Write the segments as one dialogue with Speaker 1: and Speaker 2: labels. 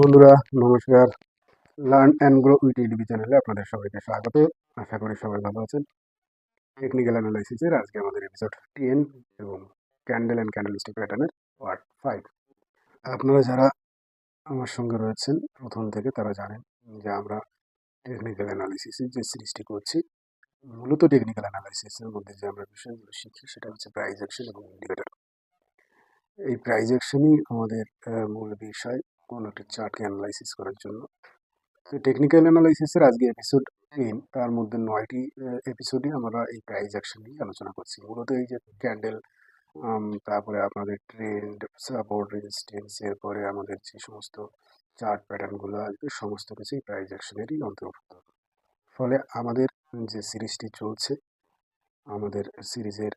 Speaker 1: বন্ধুরা, নমস্কার। Learn and grow with EDB চ্যানেলে আপনাদের সবাইকে স্বাগত। আশা করি সবাই ভালো আছেন। টেকনিক্যাল অ্যানালাইসিসের আজকে আমাদের এপিসোড টেন এবং ক্যান্ডেল অ্যান্ড ক্যান্ডেলস্টিক প্যাটার্নের পার্ট ফাইভ আপনারা যারা আমার সঙ্গে রয়েছেন, প্রথম থেকে তারা জানেন যে আমরা টেকনিক্যাল অ্যানালাইসিসের যে সিরিজটি করছি, মূলত টেকনিক্যাল অ্যানালাইসিসের মধ্যে যে আমরা বিষয়গুলো শিখি, সেটা হচ্ছে প্রাইজ অ্যাকশন এবং ইন্ডিকেটর এই প্রাইজ অ্যাকশনই আমাদের মূল বিষয়। কোনো একটি চার্টকে অ্যানালাইসিস করার জন্য। তো টেকনিক্যাল অ্যানালাইসিসের আজকে এপিসোড টেন তার মধ্যে নয়টি এপিসোডে আমরা এই প্রাইজ অ্যাকশন নিয়ে আলোচনা করছি। মূলত এই যে ক্যান্ডেল তারপরে আপনাদের ট্রেন্ড সাপোর্ট রেজিস্ট্যান্স এরপরে আমাদের যে সমস্ত চার্ট প্যাটার্নগুলো আসবে, সমস্ত কিছুই প্রাইজ অ্যাকশনেরই অন্তর্ভুক্ত। ফলে আমাদের যে সিরিজটি চলছে, আমাদের সিরিজের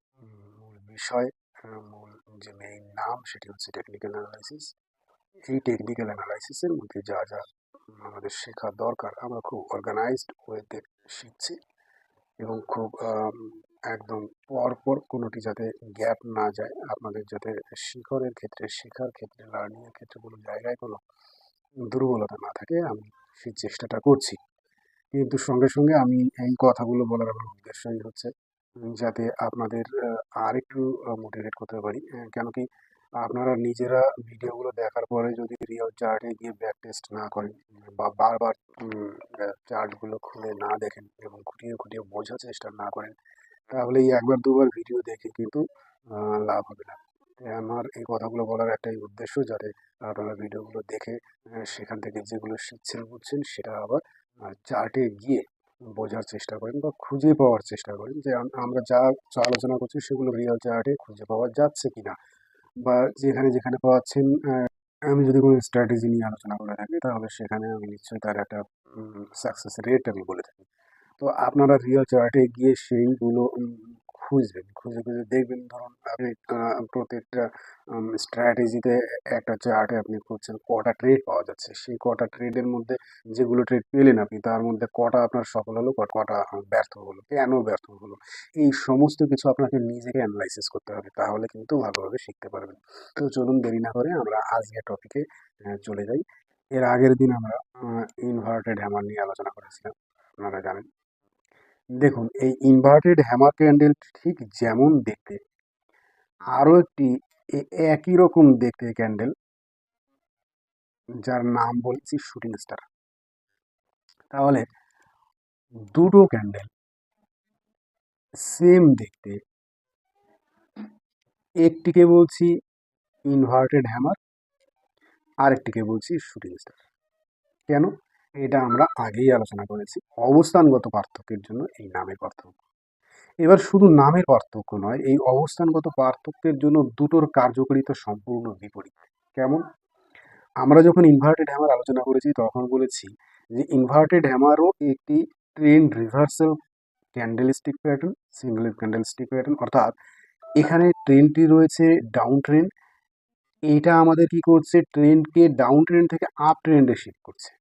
Speaker 1: মূল বিষয় মূল যে মেইন নাম, সেটি হচ্ছে টেকনিক্যাল অ্যানালাইসিস এই টেকনিক্যাল অ্যানালাইসিসের মধ্যে যা যা আমাদের শেখা দরকার, আমরা খুব অর্গানাইজড ওয়েতে শিখছি এবং খুব একদম পরপর কোনোটি যাতে গ্যাপ না যায়, আপনাদের যাতে শিখরের ক্ষেত্রে, শেখার ক্ষেত্রে লার্নিংয়ের ক্ষেত্রে কোনো জায়গায় কোনো দুর্বলতা না থাকে, আমি সেই চেষ্টাটা করছি। কিন্তু সঙ্গে সঙ্গে আমি এই কথাগুলো বলার আমার উদ্দেশ্যই হচ্ছে, যাতে আপনাদের আর একটু মোটিভেট করতে পারি কেন কি আপনারা নিজেরা ভিডিওগুলো দেখার পরে যদি রিয়েল চার্টে গিয়ে ব্যাক টেস্ট না করেন বা বারবার চার্টগুলো খুলে না দেখেন এবং খুঁটিয়ে খুঁটিয়ে বোঝার চেষ্টা না করেন তাহলে এই একবার দুবার ভিডিও দেখে কিন্তু লাভ হবে না। আমার এই কথাগুলো বলার একটাই উদ্দেশ্য যাতে আপনারা ভিডিওগুলো দেখে সেখান থেকে যেগুলো শিখছেন, বুঝছেন, সেটা আবার চার্টে গিয়ে বোঝার চেষ্টা করেন বা খুঁজে পাওয়ার চেষ্টা করেন যে আমরা যা আলোচনা করছি সেগুলো রিয়েল চার্টে খুঁজে পাওয়া যাচ্ছে কিনা। বা যেখানে যেখানে পাচ্ছেন আমি যদি কোনো স্ট্র্যাটেজি নিয়ে আলোচনা করে থাকি, তাহলে সেখানে আমি নিশ্চয়ই তার একটা সাকসেস রেট আমি বলে থাকি। তো আপনারা রিয়েল চার্টে গিয়ে সেইগুলো খুঁজবেন, খুঁজে খুঁজে দেখবেন ধরুন আপনি প্রত্যেকটা স্ট্র্যাটেজিতে একটা চার্টে আপনি খুঁজছেন, কটা ট্রেড পাওয়া যাচ্ছে। সেই কটা ট্রেডের মধ্যে যেগুলো ট্রেড পেলেন আপনি, তার মধ্যে কটা আপনার সফল হলো, কটা ব্যর্থ হলো, কেন ব্যর্থ হলো? এই সমস্ত কিছু আপনাকে নিজেকে অ্যানালাইসিস করতে হবে, তাহলে কিন্তু ভালোভাবে শিখতে পারবেন। তো চলুন দেরি না করে আমরা আজকে টপিকে চলে যাই। এর আগের দিন আমরা ইনভার্টেড হ্যামার নিয়ে আলোচনা করেছিলাম, আপনারা জানেন। দেখুন, এই ইনভার্টেড হ্যামার ক্যান্ডেল ঠিক যেমন দেখতে, আরও একটি একই রকম দেখতে ক্যান্ডেল যার নাম বলছি শুটিং স্টার তাহলে দুটো ক্যান্ডেল সেম দেখতে, একটিকে বলছি ইনভার্টেড হ্যামার আরেকটিকে বলছি শুটিং স্টার কেন? এটা আমরা আগেই আলোচনা করেছি। অবস্থানগত পার্থক্যের জন্য এই নামের পার্থক্য। এবার শুধু নামের পার্থক্য নয়, এই অবস্থানগত পার্থক্যের জন্য দুটোর কার্যকারিতা সম্পূর্ণ বিপরীত। কেমন? আমরা যখন ইনভার্টেড হ্যামার আলোচনা করেছি, তখন বলেছি যে ইনভার্টেড হ্যামারও একটি trend reversal candlestick pattern single candlestick pattern অর্থাৎ এখানে ট্রেনটি রয়েছে ডাউন ট্রেন এটা আমাদের কি করছে? ট্রেনকে ডাউন ট্রেন থেকে আপ ট্রেন্ডে শিফট করছে।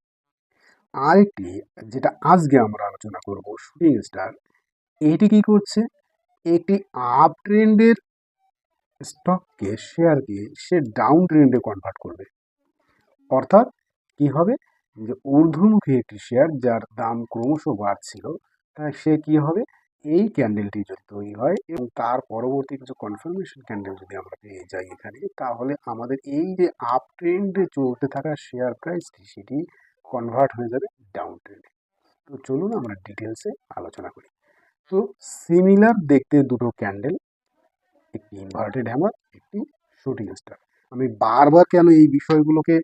Speaker 1: আরেকটি যেটা আজকে আমরা আলোচনা করব শুটিং স্টার এইটি কি করছে? একটি আপ ট্রেন্ডের স্টককে শেয়ারকে সে ডাউন ট্রেন্ডে কনভার্ট করবে। অর্থাৎ কি হবে? যে ঊর্ধ্বমুখী একটি শেয়ার যার দাম ক্রমশ বাড়ছিল তা সে কি হবে? এই ক্যান্ডেলটি যদি তৈরি হয় এবং তার পরবর্তী কিছু কনফার্মেশন ক্যান্ডেল যদি আমরা পেয়ে যাই এখানে, তাহলে আমাদের এই যে আপ ট্রেন্ডে চলতে থাকা শেয়ার প্রাইসটি সেটি কনভার্ট হয়ে যাবে ডাউন ট্রেন্ডে তো চলুন আমরা ডিটেলসে আলোচনা করি। তো সিমিলার দেখতে দুটো ক্যান্ডেল একটি ইনভার্টেড হ্যামার একটি শুটিং স্টার আমি বারবার কেন এই বিষয়গুলোকে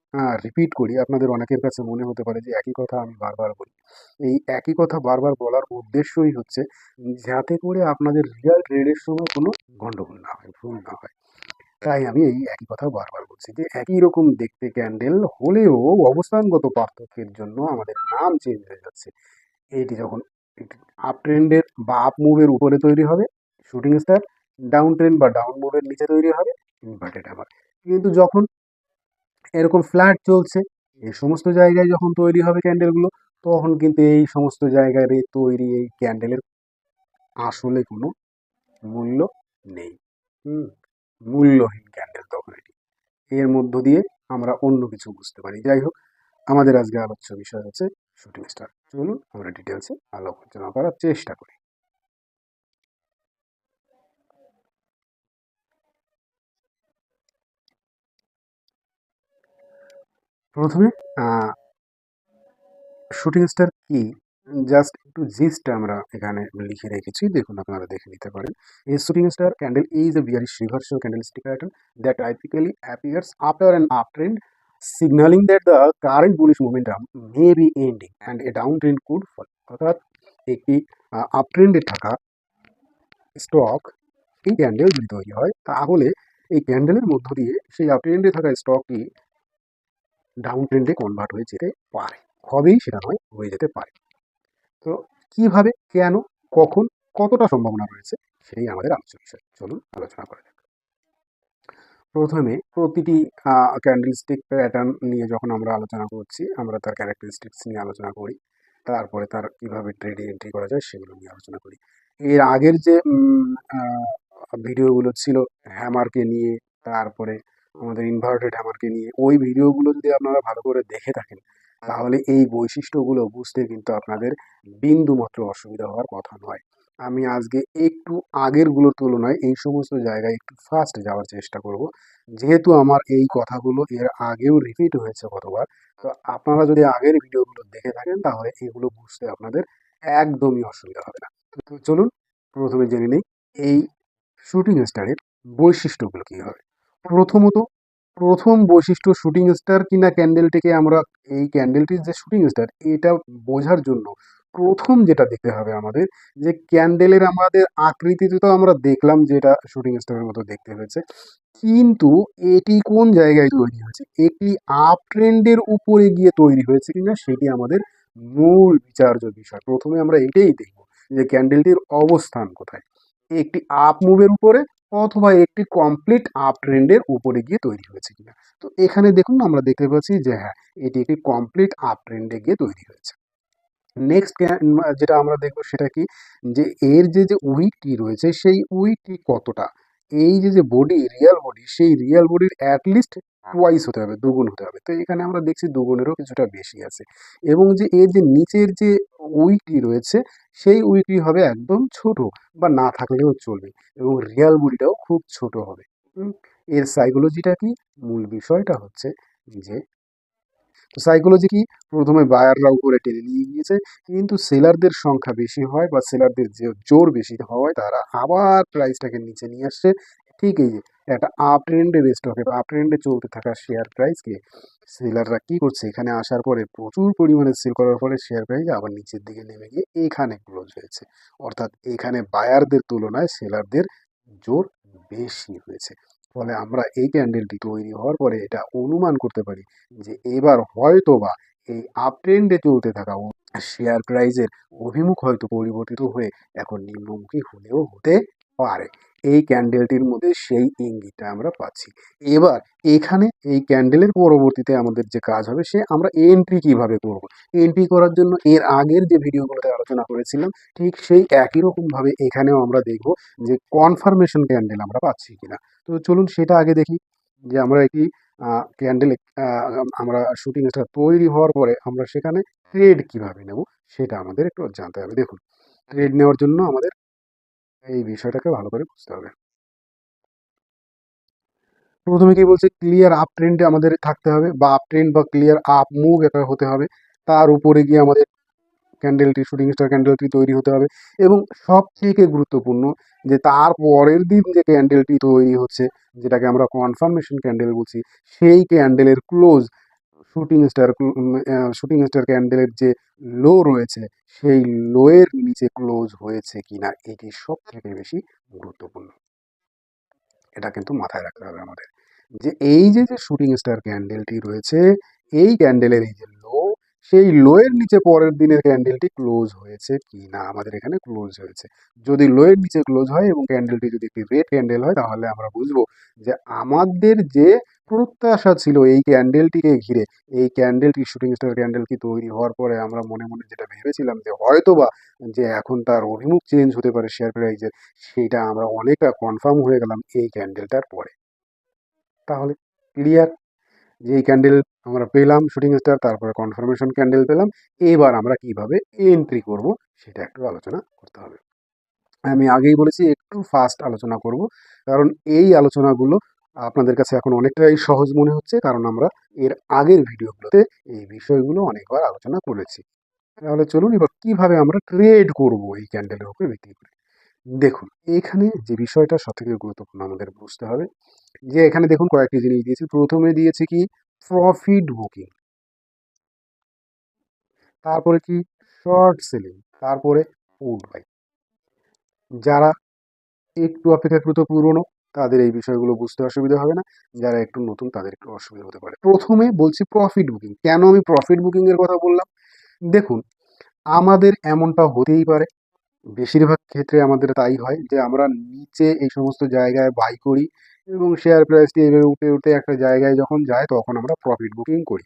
Speaker 1: রিপিট করি? আপনাদের অনেকের কাছে মনে হতে পারে যে একই কথা আমি বারবার বলি। এই একই কথা বারবার বলার উদ্দেশ্যই হচ্ছে, যাতে করে আপনাদের রিয়াল ট্রেডের সময় কোনো গন্ডগোল না হয়, ভুল না হয়। তাই আমি এই একই কথা বারবার বলছি যে একই রকম দেখতে ক্যান্ডেল হলেও অবস্থানগত পার্থক্যের জন্য আমাদের নাম চেঞ্জ হয়ে যাচ্ছে। এইটি যখন আপ ট্রেন্ডের বা আপ মুভের উপরে তৈরি হবে শুটিং স্টার ডাউন ট্রেন্ড বা ডাউন মুভের নিচে তৈরি হবে ইনভার্টেড হ্যামার কিন্তু যখন এরকম ফ্ল্যাট চলছে, এই সমস্ত জায়গায় যখন তৈরি হবে ক্যান্ডেলগুলো তখন কিন্তু এই সমস্ত জায়গায় তৈরি এই ক্যান্ডেলের আসলে কোনো মূল্য নেই। হুম। মূল্যহীন ক্যান্ডেল তখন এটি এর মধ্য দিয়ে আমরা অন্য কিছু বুঝতে পারি। যাই হোক, আমাদের আজকে আলোচ্য বিষয় হচ্ছে শুটিং স্টার চলুন আমরা ডিটেলসে আলোচনা করার চেষ্টা করি। প্রথমে শুটিং স্টার কি? জাস্ট একটু জিস্ট আমরা এখানে লিখে রেখেছি। দেখুন, আপনারা দেখে নিতে পারেন। এই shooting star candle is a bearish reversal candlestick pattern that typically appears after an uptrend signaling that the current bullish momentum may be ending and a downtrend could follow. অর্থাৎ একটি আপট্রেন্ডে থাকা স্টক এই ক্যান্ডেল যদি তৈরি হয়, তাহলে এই ক্যান্ডেলের মধ্য দিয়ে সেই আপট্রেন্ডে থাকা স্টকটি ডাউন ট্রেন্ডে কনভার্ট হয়ে যেতে পারে। হবেই সেটা নয়, হয়ে যেতে পারে। তো কীভাবে, কেন, কখন, কতটা সম্ভাবনা রয়েছে সেই আমাদের আলোচনা বিষয় চলুন আলোচনা করা যাক প্রথমে প্রতিটি ক্যান্ডেলস্টিক প্যাটার্ন নিয়ে যখন আমরা আলোচনা করছি, আমরা তার ক্যারেক্টারিস্টিক্স নিয়ে আলোচনা করি, তারপরে তার কীভাবে ট্রেডে এন্ট্রি করা যায় সেগুলো নিয়ে আলোচনা করি। এর আগের যে ভিডিওগুলো ছিল হ্যামারকে নিয়ে, তারপরে আমাদের ইনভার্টেড হ্যামারকে নিয়ে, ওই ভিডিওগুলো যদি আপনারা ভালো করে দেখে থাকেন তাহলে এই বৈশিষ্ট্যগুলো বুঝতে কিন্তু আপনাদের বিন্দু মাত্র অসুবিধা হওয়ার কথা নয়। আমি আজকে একটু আগেরগুলোর তুলনায় এই সমস্ত জায়গায় একটু ফাস্ট যাওয়ার চেষ্টা করব। যেহেতু আমার এই কথাগুলো এর আগেও রিপিট হয়েছে কতবার, তো আপনারা যদি আগের ভিডিওগুলো দেখে থাকেন তাহলে এগুলো বুঝতে আপনাদের একদমই অসুবিধা হবে না। তো চলুন, প্রথমে জেনে নিই এই শুটিং স্টারের বৈশিষ্ট্যগুলো কী হবে প্রথমত প্রথম বৈশিষ্ট্য শুটিং স্টার কিনা ক্যান্ডেলটিকে আমরা এই ক্যান্ডেলটির যে শুটিং স্টার, এটা বোঝার জন্য প্রথম যেটা দেখতে হবে আমাদের, যে ক্যান্ডেলের আমাদের আকৃতিতে তো আমরা দেখলাম যে এটা শুটিং স্টারের মতো দেখতে হয়েছে। কিন্তু এটি কোন জায়গায় তৈরি হয়েছে? এটি আপ ট্রেন্ডের উপরে গিয়ে তৈরি হয়েছে কিনা সেটি আমাদের মূল বিচার্য বিষয়। প্রথমে আমরা এটাই দেখব যে ক্যান্ডেলটির অবস্থান কোথায়। একটি আপ মুভের উপরে অথবা একটি কমপ্লিট আপ ট্রেন্ডের উপরে গিয়ে তৈরি হয়েছে কিনা। তো এখানে দেখুন আমরা দেখতে পাচ্ছি যে হ্যাঁ এটি একটি কমপ্লিট আপ ট্রেন্ডে গিয়ে তৈরি হয়েছে। নেক্সট যেটা আমরা দেখব সেটা কি? যে এর যে যে উইকটি রয়েছে, সেই উইকটি কতটা? এই যে যে বডি রিয়াল বডি সেই রিয়াল বডির অ্যাটলিস্ট টুয়াইস হতে হবে, দুগুণ হতে হবে। তো এখানে আমরা দেখছি দুগুণেরও কিছুটা বেশি আছে। এবং যে এর যে নিচের যে উইকটি রয়েছে, সেই উইকটি হবে একদম ছোট বা না থাকলেও চলবে এবং রিয়াল বডিটাও খুব ছোট হবে। এর সাইকোলজিটা কি? মূল বিষয়টা হচ্ছে যে, তো সাইকোলজি কি? প্রথমে বায়াররা উপরে টেনে নিয়ে গিয়েছে, কিন্তু সেলারদের সংখ্যা বেশি হয় বা সেলারদের যে জোর বেশি হওয়ায় তারা আবার প্রাইসটাকে নিচে নিয়ে আসছে। ঠিক এই যে একটা আপ ট্রেন্ডে স্টকে আপ ট্রেন্ডে চলতে থাকা শেয়ার প্রাইসকে সেলাররা কি করছে এখানে আসার পরে প্রচুর পরিমাণে সেল করার ফলে শেয়ার প্রাইস আবার নিচের দিকে নেমে গিয়ে এখানে ক্লোজ হয়েছে অর্থাৎ এখানে বায়ারদের তুলনায় সেলারদের জোর বেশি হয়েছে ফলে আমরা এই ক্যান্ডেলটি তৈরি হওয়ার পরে এটা অনুমান করতে পারি যে এবার হয়তো বা এই আপ ট্রেন্ডে চলতে থাকা শেয়ার প্রাইজের অভিমুখ হয়তো পরিবর্তিত হয়ে এখন নিম্নমুখী হলেও হতে পারে। এই ক্যান্ডেলটির মধ্যে সেই ইঙ্গিতটা আমরা পাচ্ছি। এবার এখানে এই ক্যান্ডেলের পরবর্তীতে আমাদের যে কাজ হবে, সে আমরা এন্ট্রি কীভাবে করব? এন্ট্রি করার জন্য এর আগের যে ভিডিওগুলোতে আলোচনা করেছিলাম, ঠিক সেই একই রকমভাবে এখানেও আমরা দেখব যে কনফার্মেশন ক্যান্ডেল আমরা পাচ্ছি কিনা। তো চলুন সেটা আগে দেখি যে আমরা একটি ক্যান্ডেল আমরা শুটিং স্টার তৈরি হওয়ার পরে আমরা সেখানে ট্রেড কীভাবে নেব, সেটা আমাদের একটু জানতে হবে। দেখুন ট্রেড নেওয়ার জন্য আমাদের এই বিষয়টাকে ভালো করে বুঝতে হবে। প্রথমে কি বলছে? ক্লিয়ার আপ ট্রেন্ডে আমাদের থাকতে হবে বা আপ ট্রেন্ড বা ক্লিয়ার আপ মুভ এটা হতে হবে। তার উপরে গিয়ে আমাদের ক্যান্ডেলটি শুটিং স্টার ক্যান্ডেলটি তৈরি হতে হবে এবং সব থেকে গুরুত্বপূর্ণ যে তার পরের দিন যে ক্যান্ডেলটি তৈরি হচ্ছে, যেটাকে আমরা কনফার্মেশন ক্যান্ডেল বলছি, সেই ক্যান্ডেলের close shooting star shooting star ক্যান্ডেলের যে লো রয়েছে, সেই লোয়ের নিচে ক্লোজ হয়েছে কিনা, এটি সব থেকে বেশি গুরুত্বপূর্ণ। এটা কিন্তু মাথায় রাখতে হবে আমাদের। যে এই যে যে শুটিং স্টার ক্যান্ডেলটি রয়েছে, এই ক্যান্ডেলের এই যে লো সেই লোয়ের নিচে পরের দিনের ক্যান্ডেলটি ক্লোজ হয়েছে কি না আমাদের এখানে ক্লোজ হয়েছে। যদি লোয়ের নিচে ক্লোজ হয় এবং ক্যান্ডেলটি যদি একটি রেড ক্যান্ডেল হয়, তাহলে আমরা বুঝব যে আমাদের যে প্রত্যাশা ছিল এই ক্যান্ডেলটিকে ঘিরে। এই ক্যান্ডেলটি শুটিং স্টার ক্যান্ডেলটি তৈরি হওয়ার পরে আমরা মনে মনে যেটা ভেবেছিলাম যে হয়তো বা যে এখন তার অভিমুখ চেঞ্জ হতে পারে শেয়ার প্রাইজের সেটা আমরা অনেকটা কনফার্ম হয়ে গেলাম এই ক্যান্ডেলটার পরে। তাহলে ক্লিয়ার যে ক্যান্ডেল আমরা পেলাম শুটিং স্টার তারপরে কনফার্মেশন ক্যান্ডেল পেলাম। এবার আমরা কীভাবে এন্ট্রি করব, সেটা একটু আলোচনা করতে হবে। আমি আগেই বলেছি, একটু ফাস্ট আলোচনা করব। কারণ এই আলোচনাগুলো আপনাদের কাছে এখন অনেকটাই সহজ মনে হচ্ছে, কারণ আমরা এর আগের ভিডিওগুলোতে এই বিষয়গুলো অনেকবার আলোচনা করেছি। তাহলে চলুন এবার কীভাবে আমরা ট্রেড করব এই ক্যান্ডেলের উপরে ভিত্তি করে? দেখুন, এখানে যে বিষয়টা সবথেকে গুরুত্বপূর্ণ আমাদের বুঝতে হবে, যে এখানে দেখুন কয়েকটি জিনিস দিয়েছি। প্রথমে দিয়েছে কি? প্রফিট বুকিং তারপরে কি? শর্ট সেলিং তারপরে ফুড বাই যারা একটু অপেক্ষাকৃত পুরনো তাদের এই বিষয়গুলো বুঝতে অসুবিধা হবে না। যারা একটু নতুন তাদের একটু অসুবিধা হতে পারে। প্রথমে বলছি প্রফিট বুকিং কেন আমি প্রফিট বুকিং এর কথা বললাম? দেখুন, আমাদের এমনটা হতেই পারে। বেশিরভাগ ক্ষেত্রে আমাদের তাই হয় যে আমরা নিচে এই সমস্ত জায়গায় বাই করি এবং শেয়ার প্রাইসটি এভাবে উঠে উঠে একটা জায়গায় যখন যায় তখন আমরা প্রফিট বুকিং করি।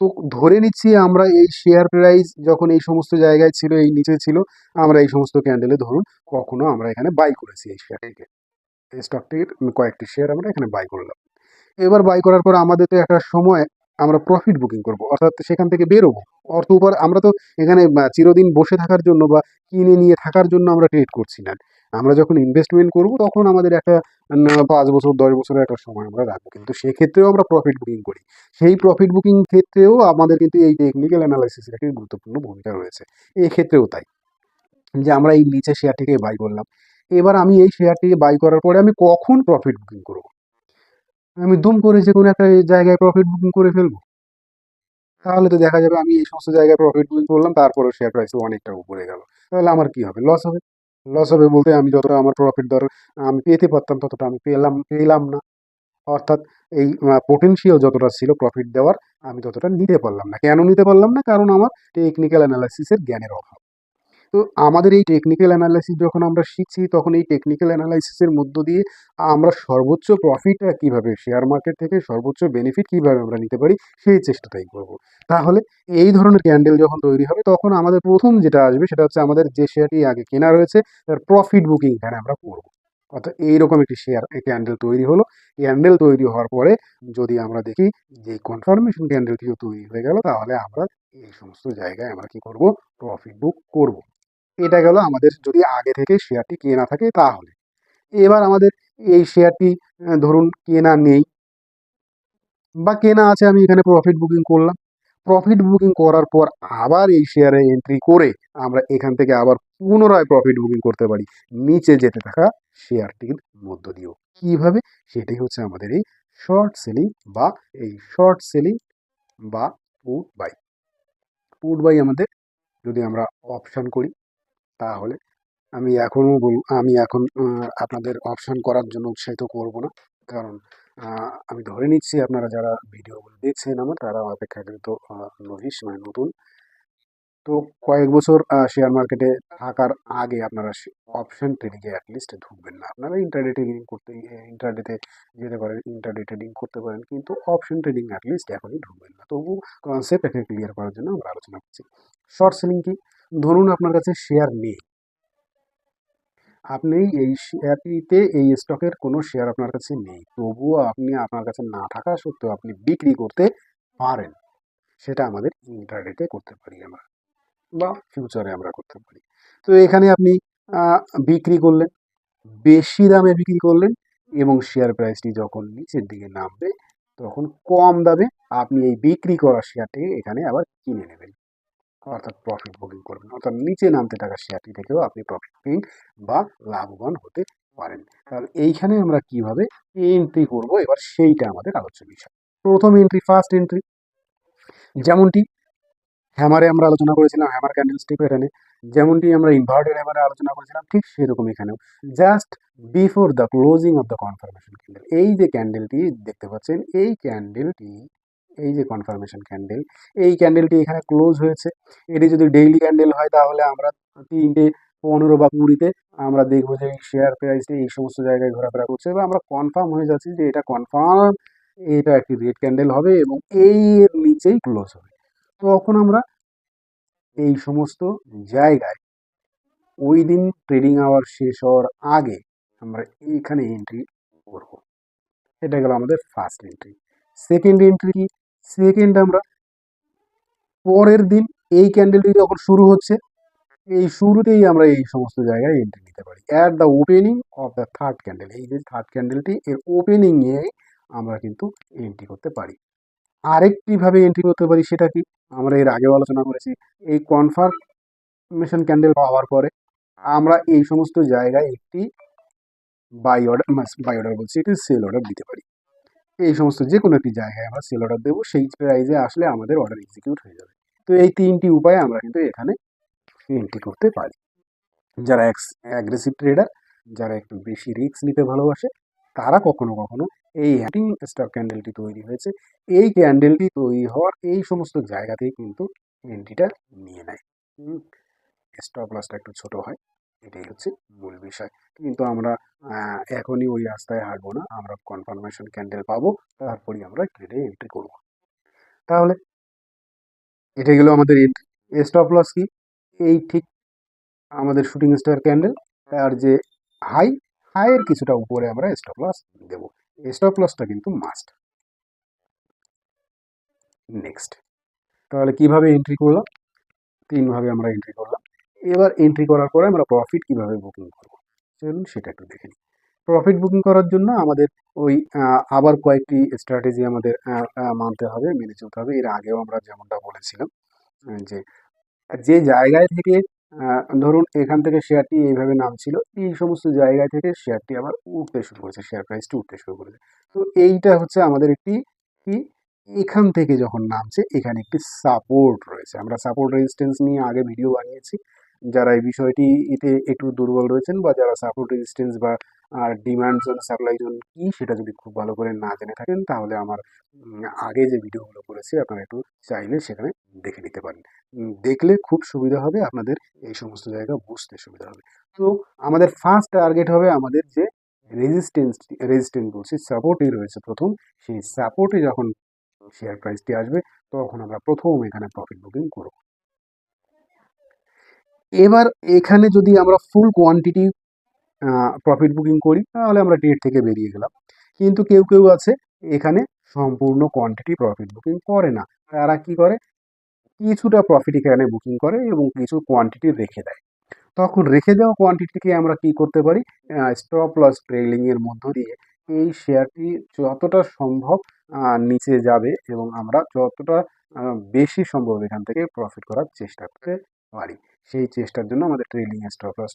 Speaker 1: তো ধরে নিচ্ছি আমরা এই শেয়ার প্রাইস যখন এই সমস্ত জায়গায় ছিল, এই নিচে ছিল, আমরা এই সমস্ত ক্যান্ডেলে ধরুন কখনো আমরা এখানে বাই করেছি এই শেয়ারটিকে এই স্টকটির কয়েকটি শেয়ার আমরা এখানে বাই করলাম। এবার বাই করার পর আমাদের তো একটা সময় আমরা প্রফিট বুকিং করব, অর্থাৎ সেখান থেকে বেরোবো। অর্থ উপর আমরা তো এখানে চিরদিন বসে থাকার জন্য বা কিনে নিয়ে থাকার জন্য আমরা ট্রেড করছি না। আমরা যখন ইনভেস্টমেন্ট করব তখন আমাদের একটা পাঁচ বছর, দশ বছরের একটা সময় আমরা রাখব। কিন্তু সেক্ষেত্রেও আমরা প্রফিট বুকিং করি। সেই প্রফিট বুকিং ক্ষেত্রেও আমাদের কিন্তু এই টেকনিক্যাল অ্যানালাইসিসের একটি গুরুত্বপূর্ণ ভূমিকা রয়েছে। এই ক্ষেত্রেও তাই। যে আমরা এই নিচে শেয়ারটিকে বাই করলাম এবার আমি এই শেয়ারটিকে বাই করার পরে আমি কখন প্রফিট বুকিং করব? আমি দুম করে যে কোনো একটা জায়গায় প্রফিট বুকিং করে ফেলব। তাহলে তো দেখা যাবে আমি এই সমস্ত জায়গায় প্রফিট বুকিং করলাম, তারপরে শেয়ার প্রাইস অনেকটা উপরে গেল। তাহলে আমার কি হবে? লস হবে। লস হবে বলতে আমি যতটা আমার প্রফিট দর আমি পেতে পারতাম ততটা আমি পেলাম পেলাম না। অর্থাৎ এই পোটেনশিয়াল যতটা ছিল প্রফিট দেওয়ার, আমি ততটা নিতে পারলাম না। কেন নিতে পারলাম না? কারণ আমার টেকনিক্যাল অ্যানালাইসিসের জ্ঞানের অভাব। তো আমাদের এই টেকনিক্যাল অ্যানালাইসিস যখন আমরা শিখছি, তখন এই টেকনিক্যাল অ্যানালাইসিসের মধ্য দিয়ে আমরা সর্বোচ্চ প্রফিটটা কীভাবে শেয়ার মার্কেট থেকে সর্বোচ্চ বেনিফিট কীভাবে আমরা নিতে পারি, সেই চেষ্টাটাই করব। তাহলে এই ধরনের ক্যান্ডেল যখন তৈরি হবে, তখন আমাদের প্রথম যেটা আসবে, সেটা হচ্ছে আমাদের যে শেয়ারটি আগে কেনা রয়েছে, তার প্রফিট বুকিং এখানে আমরা করব। অর্থাৎ এইরকম একটি শেয়ার ক্যান্ডেল তৈরি হলো। ক্যান্ডেল তৈরি হওয়ার পরে যদি আমরা দেখি যে কনফার্মেশন ক্যান্ডেলটিও তৈরি হয়ে গেল, তাহলে আমরা এই সমস্ত জায়গায় আমরা কি করব? প্রফিট বুক করব। এটা গেল আমাদের যদি আগে থেকে শেয়ারটি কেনা থাকে তাহলে। এবার আমাদের এই শেয়ারটি ধরুন কেনা নেই বা কেনা আছে, আমি এখানে প্রফিট বুকিং করলাম। প্রফিট বুকিং করার পর আবার এই শেয়ারে এন্ট্রি করে আমরা এখান থেকে আবার পুনরায় প্রফিট বুকিং করতে পারি নিচে যেতে থাকা শেয়ারটির মধ্য দিয়েও। কীভাবে? সেটাই হচ্ছে আমাদের এই শর্ট সেলিং বা এই শর্ট সেলিং বা পুট বাই পুট বাই আমাদের যদি আমরা অপশন করি তাহলে আমি এখনও বল, আমি এখন আপনাদের অপশান করার জন্য উৎসাহিত করব না। কারণ আমি ধরে নিচ্ছি আপনারা যারা ভিডিওগুলো দেখছেন আমার, তারা অপেক্ষাকৃত নভিস মানে নতুন। তো কয়েক বছর শেয়ার মার্কেটে থাকার আগে আপনারা অপশন ট্রেডিংয়ে অ্যাটলিস্ট ঢুকবেন না। আপনারা ইন্টারডে ট্রেডিং করতে ইন্টারডেতে যেতে পারেন ইন্টারডে ট্রেডিং করতে পারেন, কিন্তু অপশন ট্রেডিং অ্যাটলিস্ট এখনই ঢুকবেন না। তবু কনসেপ্ট এখানে ক্লিয়ার করার জন্য আমরা আলোচনা করছি। শর্ট সেলিং কি? ধরুন আপনার কাছে শেয়ার নেই। আপনি এই শেয়ারটিতে এই স্টকের কোনো শেয়ার আপনার কাছে নেই। তবুও আপনি আপনার কাছে না থাকা সত্ত্বেও আপনি বিক্রি করতে পারেন। সেটা আমাদের ইন্টারনেটে করতে পারি আমরা। বা ফিউচারে আমরা করতে পারি। তো এখানে আপনি বিক্রি করলেন, বেশি দামে বিক্রি করলেন এবং শেয়ার প্রাইসটি যখন নিচের দিকে নামবে, তখন কম দামে আপনি এই বিক্রি করা শেয়ারটি এখানে আবার কিনে নেবেন। অর্থাৎ প্রফিট বুকিং করবেন। অর্থাৎ নিচে নামতে থাকা শেয়ারটি থেকেও আপনি প্রফিট বুকিং বা লাভবান হতে পারেন। তাহলে এইখানে আমরা কীভাবে এন্ট্রি করব? এবার সেইটা আমাদের আলোচ্য বিষয়। প্রথম এন্ট্রি ফার্স্ট এন্ট্রি যেমনটি হ্যামারে আমরা আলোচনা করেছিলাম হ্যামার ক্যান্ডেল স্টিক প্যাটার্নে যেমনটি আমরা ইনভার্টেড হ্যামারে আলোচনা করেছিলাম, ঠিক সেরকম এখানেও। Just before the closing of the confirmation candle এই যে ক্যান্ডেলটি দেখতে পাচ্ছেন, এই ক্যান্ডেলটি এই যে কনফার্মেশন ক্যান্ডেল এই ক্যান্ডেলটি এখানে ক্লোজ হয়েছে। এটি যদি ডেইলি ক্যান্ডেল হয়, তাহলে আমরা তিনটে, পনেরো বা কুড়িতে আমরা দেখব যে শেয়ার প্রাইসটি এই সমস্ত জায়গায় ঘোরাফেরা করছে বা আমরা কনফার্ম হয়ে যাচ্ছি যে এটা কনফার্ম এটা একটি রেড ক্যান্ডেল হবে এবং এই নিচেই ক্লোজ হবে। তখন আমরা এই সমস্ত জায়গায় ওই দিন ট্রেডিং আওয়ার শেষ হওয়ার আগে আমরা এইখানে এন্ট্রি করব। এটা গেল আমাদের ফার্স্ট এন্ট্রি সেকেন্ড এন্ট্রি কি? সেকেন্ড আমরা। পরের দিন এই ক্যান্ডেলটি যখন শুরু হচ্ছে, এই শুরুতেই আমরা এই সমস্ত জায়গায় এন্ট্রি নিতে পারি। At the opening of the third candle এই যে থার্ড ক্যান্ডেলটি এর ওপেনিংয়ে আমরা কিন্তু এন্ট্রি করতে পারি। আরেকটিভাবে এন্ট্রি করতে পারি সেটা কি? আমরা এর আগেও আলোচনা করেছি, এই কনফার্মেশন ক্যান্ডেল পাওয়ার পরে আমরা এই সমস্ত জায়গায় একটি বাই অর্ডার বাই অর্ডার বলছি, একটি সেল অর্ডার দিতে পারি। এই সমস্ত যে কোনো একটি জায়গায় আমরা সেল অর্ডার দেবো, সেই প্রাইজে আসলে আমাদের অর্ডার এক্সিকিউট হয়ে যাবে। তো এই তিনটি উপায়ে আমরা কিন্তু এখানে এন্ট্রি করতে পারি। যারা অ্যাগ্রেসিভ ট্রেডার যারা একটু বেশি রিস্ক নিতে ভালোবাসে, তারা কখনো কখনো এই হ্যাটিং স্টক ক্যান্ডেলটি তৈরি হয়েছে। এই ক্যান্ডেলটি তৈরি হওয়ার এই সমস্ত জায়গাতেই কিন্তু এন্ট্রিটা নিয়ে নেয়। স্টপ লসটা একটু ছোট হয়। এটাই হচ্ছে মূল বিষয়। কিন্তু আমরা এখনই ওই রাস্তায় হাঁটবো না। আমরা কনফার্মেশন ক্যান্ডেল পাবো। তারপরেই আমরা ট্রেডে এন্ট্রি করব। তাহলে এটা গেল আমাদের এন্ট্রি স্টপ লস কি? এই ঠিক আমাদের শুটিং স্টার ক্যান্ডেল তার যে হাই হাইয়ের কিছুটা উপরে আমরা স্টপ লস দেবো। স্টপ লসটা কিন্তু মাস্ট নেক্সট তাহলে কীভাবে এন্ট্রি করলাম? তিনভাবে আমরা এন্ট্রি করলাম। এবার এন্ট্রি করার পরে আমরা প্রফিট কীভাবে বুকিং করব? চলুন সেটা একটু দেখে নিই। প্রফিট বুকিং করার জন্য আমাদের ওই আবার কয়েকটি স্ট্র্যাটেজি আমাদের মানতে হবে, মেনে চলতে হবে। এর আগেও আমরা যেমনটা বলেছিলাম যে যে জায়গায় থেকে ধরুন এখান থেকে শেয়ারটি এইভাবে নামছিল, এই সমস্ত জায়গায় থেকে শেয়ারটি আবার উঠতে শুরু করেছে শেয়ার প্রাইসটি উঠতে শুরু করেছে। তো এইটা হচ্ছে আমাদের একটি কি, এখান থেকে যখন নামছে, এখানে একটি সাপোর্ট রয়েছে। আমরা সাপোর্ট রেজিস্ট্যান্স নিয়ে আগে ভিডিও বানিয়েছি। যারা এই বিষয়টি এতে একটু দুর্বল রয়েছেন বা যারা সাপোর্ট রেজিস্ট্যান্স বা আর ডিমান্ড জোন সাপ্লাই জোন কি সেটা যদি খুব ভালো করে না জেনে থাকেন, তাহলে আমার আগে যে ভিডিওগুলো করেছি আপনারা একটু চাইলে সেখানে দেখে নিতে পারেন। দেখলে খুব সুবিধা হবে, আপনাদের এই সমস্ত জায়গা বুঝতে সুবিধা হবে। তো আমাদের ফার্স্ট টার্গেট হবে আমাদের যে রেজিস্ট্যান্স রেজিস্ট্যান্স বলছি সাপোর্টই রয়েছে প্রথম। সেই সাপোর্টে যখন শেয়ার প্রাইসটি আসবে, তখন আমরা প্রথম এখানে প্রফিট বুকিং করব। এবার এখানে যদি আমরা ফুল কোয়ান্টিটি প্রফিট বুকিং করি, তাহলে আমরা ডেট থেকে বেরিয়ে গেলাম। কিন্তু কেউ কেউ আছে, এখানে সম্পূর্ণ কোয়ান্টিটি প্রফিট বুকিং করে না। তারা কি করে? কিছুটা প্রফিট এখানে বুকিং করে এবং কিছু কোয়ান্টিটি রেখে দেয়। তখন রেখে দেওয়া কোয়ান্টিটিকে আমরা কি করতে পারি? স্টপ লস ট্রেলিং এর মধ্য দিয়ে এই শেয়ারটি যতটা সম্ভব নিচে যাবে এবং আমরা যতটা বেশি সম্ভব এখান থেকে প্রফিট করার চেষ্টা করতে পারি। সেই চেষ্টার জন্য আমাদের ট্রেলিং স্টপ লস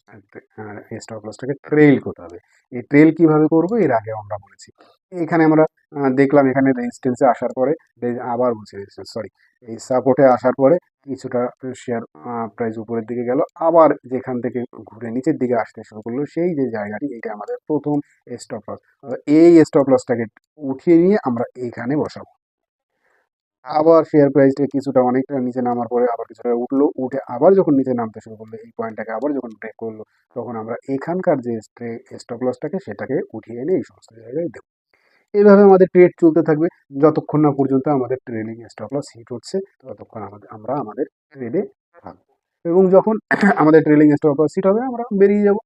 Speaker 1: স্টপ লসটাকে ট্রেল করতে হবে। এই ট্রেল কীভাবে করব? এর আগে আমরা বলেছি। এখানে আমরা দেখলাম এখানে রেজিস্ট্যান্সে আসার পরে আবার বলছি রেজিস্ট্যান্স সরি এই সাপোর্টে আসার পরে কিছুটা শেয়ার প্রাইস উপরের দিকে গেল। আবার যেখান থেকে ঘুরে নিচের দিকে আসতে শুরু করল, সেই যে জায়গাটি এটা আমাদের প্রথম স্টপ লস এই স্টপ লসটাকে উঠিয়ে নিয়ে আমরা এইখানে বসাবো। আবার শেয়ার প্রাইসটা কিছুটা অনেকটা নিচে নামার পরে আবার কিছুটা উঠল, উঠে আবার যখন নিচে নামতে শুরু করল, এই পয়েন্টটাকে আবার যখন ব্রেক করল, তখন আমরা এখানকার যে স্টপ লসটাকে সেটাকে উঠিয়ে এনে এই সমস্ত জায়গায় দেবো। এইভাবে আমাদের ট্রেড চলতে থাকবে। যতক্ষণ না পর্যন্ত আমাদের ট্রেডিং স্টপ লস হিট হচ্ছে, ততক্ষণ আমাদের আমরা আমাদের ট্রেডে থাকব। এবং যখন আমাদের ট্রেলিং স্টপ লস হিট হবে, আমরা বেরিয়ে যাব।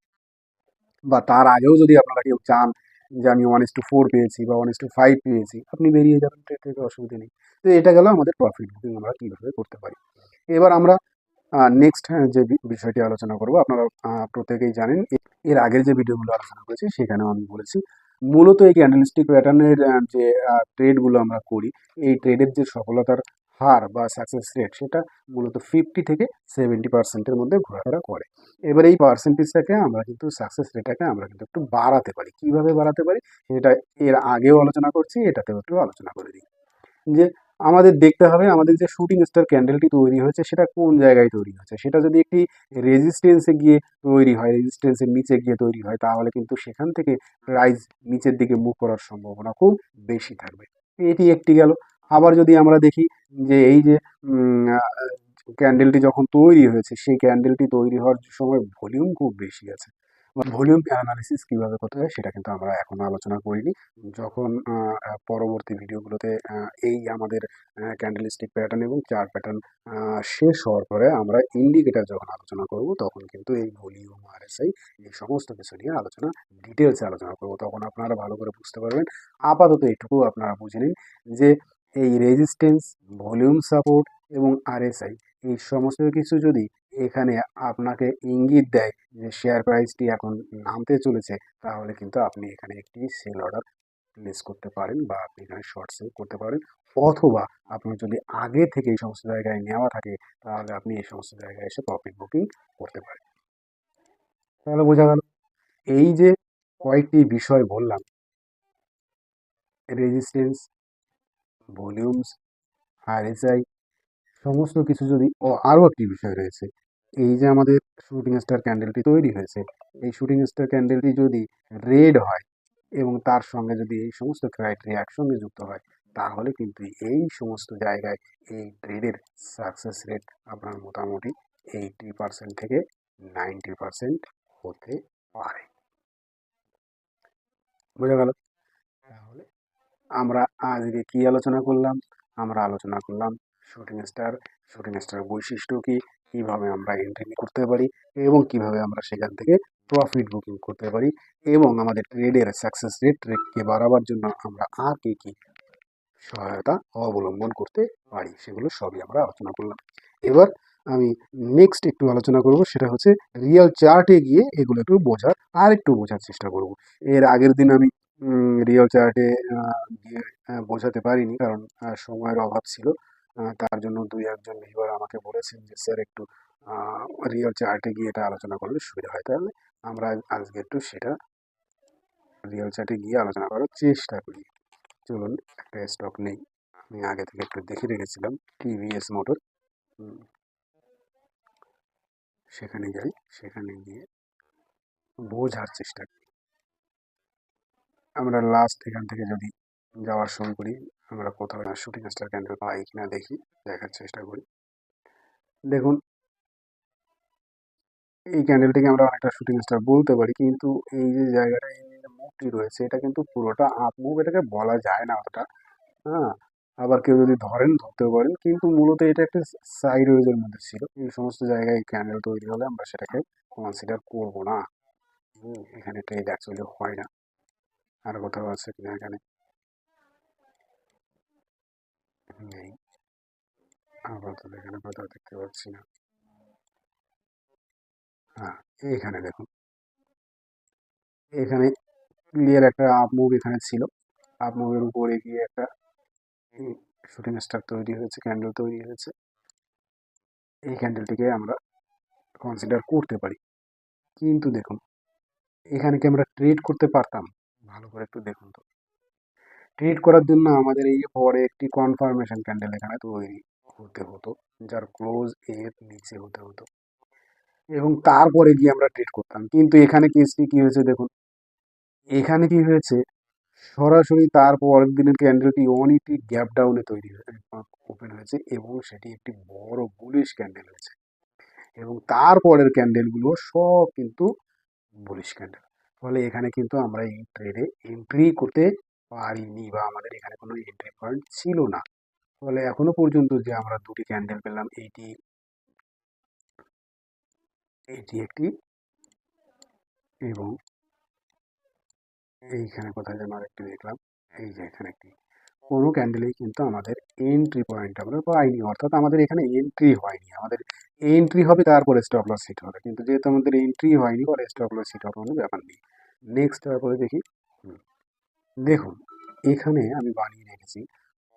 Speaker 1: বা তার আগেও যদি আপনারা কেউ চান যে আমি ওয়ান ইস টু ফোর পেয়েছি বা ওয়ান ইস টু ফাইভ পেয়েছি, আপনি বেরিয়ে যাবেন ট্রেড থেকে অসুবিধা নেই। তো এটা গেল আমাদের প্রফিট বুকিং আমরা কীভাবে করতে পারি। এবার আমরা নেক্সট যে বি- বিষয়টি আলোচনা করব, আপনারা প্রত্যেকেই জানেন এর আগের যে ভিডিওগুলো আলোচনা করেছি, সেখানেও আমি বলেছি, মূলত এই ক্যান্ডেলস্টিক প্যাটার্নের যে ট্রেডগুলো আমরা করি, এই ট্রেডের যে সফলতার হার বা সাকসেস রেট সেটা মূলত ফিফটি থেকে সেভেন্টি পার্সেন্টের মধ্যে ঘোরাফেরা করে। এবার এই পার্সেন্টেজটাকে আমরা কিন্তু সাকসেস রেটটাকে আমরা কিন্তু একটু বাড়াতে পারি। কীভাবে বাড়াতে পারি? সেটা এর আগেও আলোচনা করছি, এটাতেও একটু আলোচনা করে দিই। যে আমাদের দেখতে হবে, আমাদের যে শুটিং স্টার ক্যান্ডেলটি তৈরি হয়েছে, সেটা কোন জায়গায় তৈরি হয়েছে? সেটা যদি একটি রেজিস্ট্যান্সে গিয়ে তৈরি হয় রেজিস্ট্যান্সের নিচে গিয়ে তৈরি হয়, তাহলে কিন্তু সেখান থেকে প্রাইস নিচের দিকে মুভ করার সম্ভাবনা খুব বেশি থাকবে। এটি একটি গেল। আবার যদি আমরা দেখি যে এই যে ক্যান্ডেলটি যখন তৈরি হয়েছে, সেই ক্যান্ডেলটি তৈরি হওয়ার সময় ভলিউম খুব বেশি আছে। ভলিউম অ্যানালিসিস কীভাবে করতে হয় সেটা কিন্তু আমরা এখনও আলোচনা করিনি। যখন পরবর্তী ভিডিওগুলোতে এই আমাদের ক্যান্ডেলিস্টিক প্যাটার্ন এবং চার প্যাটার্ন শেষ হওয়ার পরে আমরা ইন্ডিকেটার যখন আলোচনা করব, তখন কিন্তু এই ভলিউম আর আরএসআই এই সমস্ত কিছু নিয়ে আলোচনা ডিটেলসে আলোচনা করব। তখন আপনারা ভালো করে বুঝতে পারবেন। আপাতত এটুকু আপনারা বুঝে নিন যে এই রেজিস্ট্যান্স ভলিউম সাপোর্ট এবং আরএসআই এই সমস্ত কিছু যদি এখানে আপনাকে ইঙ্গিত দেয় যে শেয়ার প্রাইসটি এখন নামতে চলেছে, তাহলে কিন্তু আপনি এখানে একটি সেল অর্ডার প্লেস করতে পারেন বা আপনি এখানে শর্ট সেল করতে পারেন। অথবা আপনার যদি আগে থেকে এই সমস্ত জায়গায় নেওয়া থাকে, তাহলে আপনি এই সমস্ত জায়গায় এসে প্রফিট বুকিং করতে পারেন। তাহলে বোঝা গেল, এই যে কয়েকটি বিষয় বললাম রেজিস্ট্যান্স ভলিউমস আরএসআই সমস্ত কিছু যদি, ও আরও একটি বিষয় রয়েছে। এই যে আমাদের শুটিং স্টার ক্যান্ডেলটি তৈরি হয়েছে, এই শুটিং স্টার ক্যান্ডেলটি যদি রেড হয় এবং তার সঙ্গে যদি এই সমস্ত ক্রাইটেরিয়া একসঙ্গে যুক্ত হয়, তাহলে কিন্তু এই সমস্ত জায়গায় এই ট্রেডের সাকসেস রেট আপনার মোটামুটি এইটি পার্সেন্ট থেকে নাইনটি পার্সেন্ট হতে পারে। বোঝা গেল? আমরা আজকে কি আলোচনা করলাম? আমরা আলোচনা করলাম শুটিং স্টার শুটিং স্টার বৈশিষ্ট্য কি? কীভাবে আমরা এন্ট্রি করতে পারি? এবং কীভাবে আমরা সেখান থেকে প্রফিট বুকিং করতে পারি? এবং আমাদের ট্রেডের সাকসেস রেট রেটকে বাড়াবার জন্য আমরা আর কী কী সহায়তা অবলম্বন করতে পারি? সেগুলো সবই আমরা আলোচনা করলাম। এবার আমি নেক্সট একটু আলোচনা করব, সেটা হচ্ছে রিয়েল চার্টে গিয়ে এগুলো একটু বোঝার আর একটু বোঝার চেষ্টা করব। এর আগের দিন আমি রিয়েল চার্টে গিয়ে বোঝাতে পারিনি কারণ সময়ের অভাব ছিল। তার জন্য দুই একজন ভিউয়ার আমাকে বলেছেন যে, স্যার, একটু রিয়েল চার্টে গিয়ে এটা আলোচনা করলে সুবিধা হয়। তাহলে আমরা আজকে একটু সেটা রিয়েল চার্টে গিয়ে আলোচনা করার চেষ্টা করি। চলুন, একটা স্টক নেই। আমি আগে থেকে একটু দেখে রেখেছিলাম টিভিএস মোটর সেখানে যাই, সেখানে গিয়ে বোঝার চেষ্টা করি। আমরা লাস্ট এখান থেকে যদি যাওয়া শুরু করি, আমরা কোথাও শুটিং স্টার ক্যান্ডেল পাই কিনা দেখি, দেখার চেষ্টা করি। দেখুন, এই ক্যান্ডেলটিকে আমরা অনেকটা শুটিং স্টার বলতে পারি, কিন্তু এই যে জায়গাটা, এই যে মুভটি রয়েছে, এটা কিন্তু পুরোটা আপ মুভ এটাকে বলা যায় না অতটা। হ্যাঁ আবার কেউ যদি ধরেন, ধরতেও পারেন, কিন্তু মূলত এটা একটা সাইড ওয়েজের মধ্যে ছিল। এই সমস্ত জায়গায় ক্যান্ডেল তৈরি হলে আমরা সেটাকে কনসিডার করব না। এখানে ট্রেড অ্যাকচুয়ালি হয় না। আর কোথাও আছে কিনা এখানে? নেই। আপাতত এখানে কোথাও দেখতে পাচ্ছি না। হ্যাঁ এইখানে দেখুন। এখানে ক্লিয়ার একটা আপ মুভ এখানে ছিল। আপ মুভের উপরে গিয়ে একটা শুটিং স্টার তৈরি হয়েছে ক্যান্ডেল তৈরি হয়েছে। এই ক্যান্ডেলটিকে আমরা কনসিডার করতে পারি। কিন্তু দেখুন, এখানে কি আমরা ট্রেড করতে পারতাম? ভালো করে একটু দেখুন তো। ট্রেড করার জন্য আমাদের এই পরে একটি কনফার্মেশন ক্যান্ডেল এখানে তৈরি হতে হতো, যার ক্লোজ এর নিচে হতে হতো। এবং তারপরে গিয়ে আমরা ট্রেড করতাম। কিন্তু এখানে কেসটি কী হয়েছে দেখুন? এখানে কি হয়েছে? সরাসরি তার পরের দিনের ক্যান্ডেলটি অনেকটি গ্যাপ ডাউনে তৈরি ওপেন হয়েছে এবং সেটি একটি বড় বুলিশ ক্যান্ডেল হয়েছে। এবং তারপরের ক্যান্ডেলগুলো সব কিন্তু বুলিশ ক্যান্ডেল ফলে এখানে কিন্তু আমরা এই ট্রেডে এন্ট্রি করতে পারিনি বা আমাদের এখানে কোনো এন্ট্রি পয়েন্ট ছিল না। ফলে এখনও পর্যন্ত যে আমরা দুটি ক্যান্ডেল পেলাম এইটি এইটি একটি এবং এইখানে কোথায় যেন আরেকটি দেখলাম, এই যে এখানে একটি কোনো ক্যান্ডেলেই কিন্তু আমাদের এন্ট্রি পয়েন্ট আমরা পাইনি। অর্থাৎ আমাদের এখানে এন্ট্রি হয়নি। আমাদের এন্ট্রি হবে তারপরে স্টপ লস হিট হবে। কিন্তু যেহেতু আমাদের এন্ট্রি হয়নি, পরে স্টপ লস হিট হবে কোনো ব্যাপার নেই। নেক্সট তারপরে দেখি দেখুন, এখানে আমি বানিয়ে রেখেছি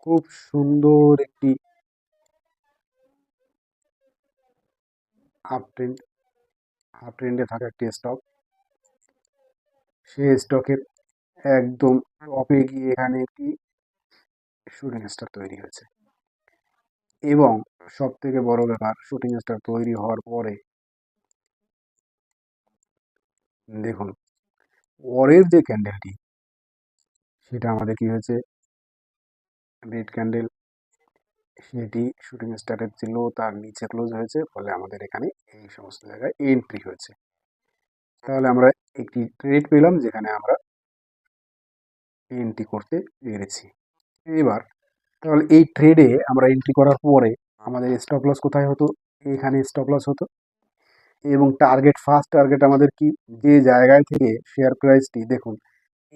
Speaker 1: খুব সুন্দর একটি আপ ট্রেন্ড ট্রেন্ডে থাকা একটি স্টক সেই স্টকের একদম টপে গিয়ে এখানে একটি শুটিং স্টার তৈরি হয়েছে। এবং সব থেকে বড় ব্যাপার শুটিং স্টার তৈরি হওয়ার পরে দেখুন ওরের যে ক্যান্ডেলটি সেটা আমাদের কি হয়েছে? রেড ক্যান্ডেল সেটি শুটিং স্টারের ছিল, তার নিচে ক্লোজ হয়েছে, ফলে আমাদের এখানে এই সমস্ত জায়গায় এন্ট্রি হয়েছে। তাহলে আমরা একটি ট্রেড পেলাম, যেখানে আমরা এন্ট্রি করতে পেরেছি। এবার তাহলে এই ট্রেডে আমরা এন্ট্রি করার পরে আমাদের স্টপ লস কোথায় হতো? এখানে স্টপ লস হতো। এবং টার্গেট ফার্স্ট টার্গেট আমাদের কি? যে জায়গায় থেকে শেয়ার প্রাইসটি দেখুন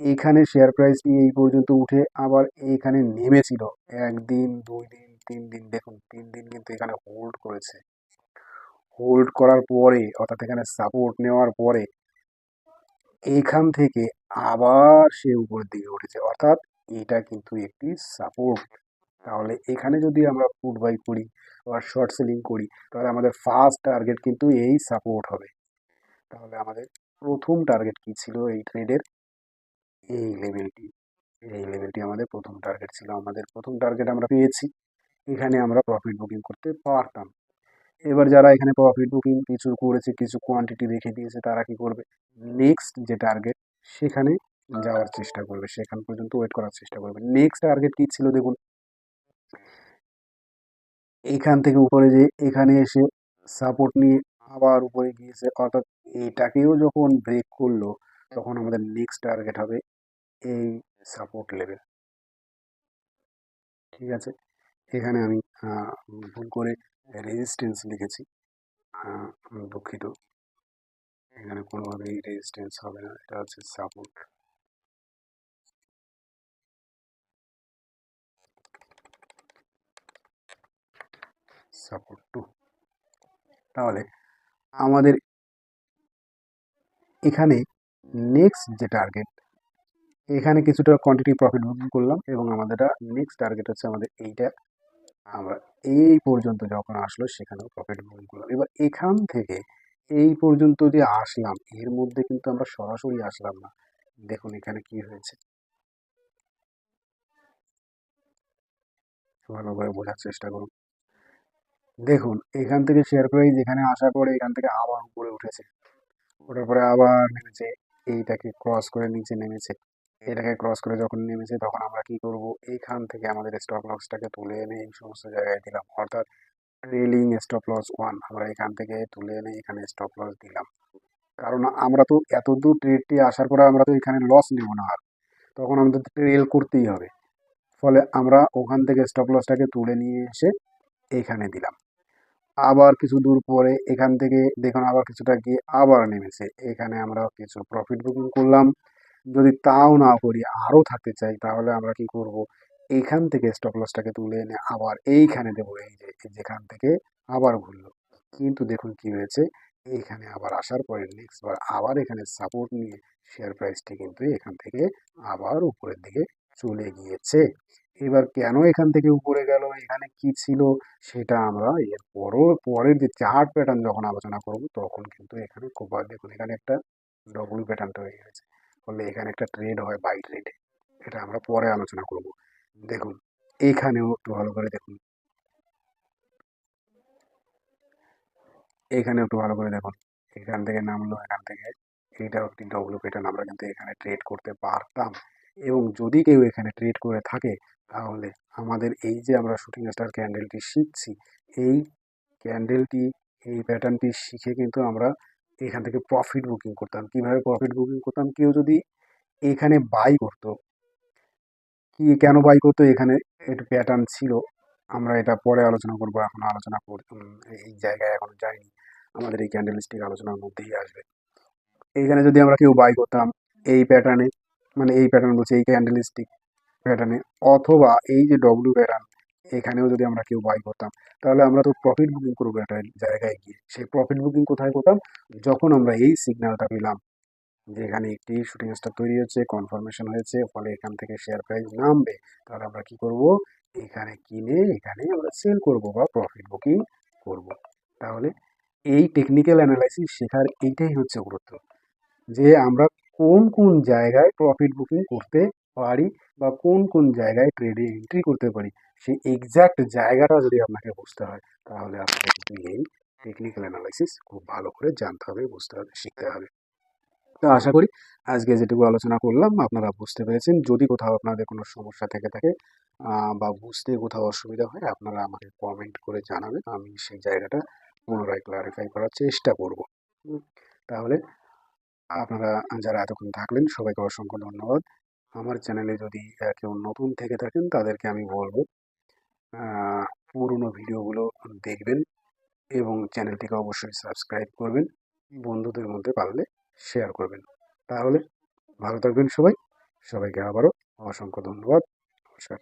Speaker 1: এখানে শেয়ার প্রাইসটি এই পর্যন্ত উঠে আবার এইখানে নেমেছিল। একদিন, দুই দিন, তিন দিন, দেখুন, তিন দিন কিন্তু এখানে হোল্ড করেছে। হোল্ড করার পরে, অর্থাৎ এখানে সাপোর্ট নেওয়ার পরে এখান থেকে আবার সে উপরের দিকে উঠেছে। অর্থাৎ এটা কিন্তু একটি সাপোর্ট তাহলে এখানে যদি আমরা ফুট বাই করি বা শর্ট সেলিং করি, তাহলে আমাদের ফার্স্ট টার্গেট কিন্তু এই সাপোর্ট হবে। তাহলে আমাদের প্রথম টার্গেট কি ছিল এই ট্রেডের এই লেভেলটি এই লেভেলটি আমাদের প্রথম টার্গেট ছিল। আমাদের প্রথম টার্গেট আমরা পেয়েছি। এখানে আমরা প্রফিট বুকিং করতে পারতাম। এবার যারা এখানে প্রফিট বুকিং কিছু করেছে, কিছু কোয়ান্টিটি রেখে দিয়েছে, তারা কি করবে? নেক্সট যে টার্গেট সেখানে যাওয়ার চেষ্টা করবে, সেখান পর্যন্ত ওয়েট করার চেষ্টা করবে। নেক্সট টার্গেট কি ছিল দেখুন? এইখান থেকে উপরে যে এখানে এসে সাপোর্ট নিয়ে আবার উপরে গিয়েছে, অর্থাৎ এটাকেও যখন ব্রেক করল, তখন আমাদের নেক্সট টার্গেট হবে এই সাপোর্ট লেভেল ঠিক আছে? এখানে আমি ভুল করে রেজিস্ট্যান্স লিখেছি। দুঃখিত। এখানে কোনোভাবেই রেজিস্ট্যান্স হবে না, এটা হচ্ছে সাপোর্ট সাপোর্ট টু তাহলে আমাদের এখানে নেক্সট যে টার্গেট এখানে কিছুটা কোয়ান্টিটি প্রফিট বুকিং করলাম এবং আমাদের নেক্সট টার্গেট হচ্ছে আমাদের এইটা। আমরা এই পর্যন্ত যখন আসলো সেখানেও প্রফিট বুকিং করলাম। এবার এখান থেকে এই পর্যন্ত যে আসলাম, এর মধ্যে কিন্তু আমরা সরাসরি আসলাম না। দেখুন এখানে কি হয়েছে। ভালো করে বোঝার চেষ্টা করুন। দেখুন, এখান থেকে শেয়ার প্রাইস এখানে আসার পরে এখান থেকে আবার উপরে উঠেছে। ওঠার পরে আবার নেমেছে, এইটাকে ক্রস করে নিচে নেমেছে। এটাকে ক্রস করে যখন নেমেছে তখন আমরা কি করব? এইখান থেকে আমাদের স্টপ লসটাকে তুলে এনে এই সমস্ত জায়গায় দিলাম। অর্থাৎ ট্রেলিং স্টপ লস ওয়ান আমরা এখান থেকে তুলে এনে এখানে স্টপ লস দিলাম। কারণ আমরা তো এত দূর ট্রেডটি আসার পরে আমরা তো এখানে লস নেব না আর। তখন আমাদের ট্রেল করতেই হবে। ফলে আমরা ওখান থেকে স্টপ লসটাকে তুলে নিয়ে এসে এইখানে দিলাম। আবার কিছু দূর পরে এখান থেকে দেখুন আবার কিছুটা গিয়ে আবার নেমেছে। এখানে আমরা কিছু প্রফিট বুকিং করলাম। যদি তাও না করি, আরও থাকতে চাই, তাহলে আমরা কি করব? এইখান থেকে স্টপ লসটাকে তুলে এনে আবার এইখানে দেবো, এই যে, যেখান থেকে আবার ঘুরলো। কিন্তু দেখুন কি হয়েছে এইখানে আবার আসার পরে নেক্সট বার আবার এখানে সাপোর্ট নিয়ে শেয়ার প্রাইসটি কিন্তু এখান থেকে আবার উপরের দিকে চলে গিয়েছে। এবার কেন এখান থেকে উপরে গেল? এখানে কি ছিল? সেটা আমরা এর পরও, পরের যে চার্ট প্যাটার্ন যখন আলোচনা করব, তখন কিন্তু এখানে খুব দেখুন এখানে একটা ডবল প্যাটার্ন তৈরি হয়েছে। ফলে এখানে একটা ট্রেড হয় বাই ট্রেড এটা আমরা পরে আলোচনা করব। দেখুন, এখানেও একটু ভালো করে দেখুন। এখানে একটু ভালো করে দেখুন। এখান থেকে নামলো, এখান থেকে এইটাও একটি ডবল প্যাটার্ন আমরা কিন্তু এখানে ট্রেড করতে পারতাম। এবং যদি কেউ এখানে ট্রেড করে থাকে, তাহলে আমাদের এই যে আমরা শুটিং স্টার ক্যান্ডেলটি শিখছি, এই ক্যান্ডেলটি এই প্যাটার্নটি শিখে কিন্তু আমরা এখান থেকে প্রফিট বুকিং করতাম। কীভাবে প্রফিট বুকিং করতাম? কেউ যদি এখানে বাই করতো, কি, কেন বাই করতো? এখানে একটু প্যাটার্ন ছিল। আমরা এটা পরে আলোচনা করব, এখন আলোচনা কর এই জায়গায় এখন যাইনি। আমাদের এই ক্যান্ডেল স্টিক আলোচনার মধ্যেই আসবে। এইখানে যদি আমরা কেউ বাই করতাম, এই প্যাটার্নে মানে এই প্যাটার্ন বলছি, এই ক্যান্ডেল স্টিক প্যাটার্নে অথবা এই যে ডব্লিউ প্যাটার্ন এখানেও যদি আমরা কেউ বাই করতাম, তাহলে আমরা তো প্রফিট বুকিং করব একটা জায়গায় গিয়ে। সেই প্রফিট বুকিং কোথায় করতাম? যখন আমরা এই সিগন্যালটা পেলাম, যে এখানে একটি শুটিং স্টার তৈরি হচ্ছে কনফার্মেশন হয়েছে, ফলে এখান থেকে শেয়ার প্রাইস নামবে, তাহলে আমরা কি করব? এখানে কিনে, এখানে আমরা সেল করব বা প্রফিট বুকিং করব। তাহলে এই টেকনিক্যাল অ্যানালাইসিস শেখার এইটাই হচ্ছে গুরুত্ব, যে আমরা কোন কোন জায়গায় প্রফিট বুকিং করতে পারি বা কোন কোন জায়গায় ট্রেডে এন্ট্রি করতে পারি? সেই এক্স্যাক্ট জায়গাটা যদি আপনাকে বুঝতে হয়, তাহলে আপনাকে কিন্তু এই টেকনিক্যাল অ্যানালাইসিস খুব ভালো করে জানতে হবে, বুঝতে হবে, শিখতে হবে। তো আশা করি আজকে যেটুকু আলোচনা করলাম, আপনারা বুঝতে পেরেছেন। যদি কোথাও আপনাদের কোনো সমস্যা থেকে থাকে বা বুঝতে কোথাও অসুবিধা হয়, আপনারা আমাকে কমেন্ট করে জানাবেন। আমি সেই জায়গাটা পুনরায় ক্লারিফাই করার চেষ্টা করব। তাহলে আপনারা যারা এতক্ষণ থাকলেন, সবাইকে অসংখ্য ধন্যবাদ। আমার চ্যানেলে যদি কেউ নতুন থেকে থাকেন, তাদেরকে আমি বলব পুরনো ভিডিওগুলো দেখবেন এবং চ্যানেলটিকে অবশ্যই সাবস্ক্রাইব করবেন, বন্ধুদের মধ্যে পারলে শেয়ার করবেন। তাহলে ভালো থাকবেন সবাই। সবাইকে আবারও অসংখ্য ধন্যবাদ। নমস্কার।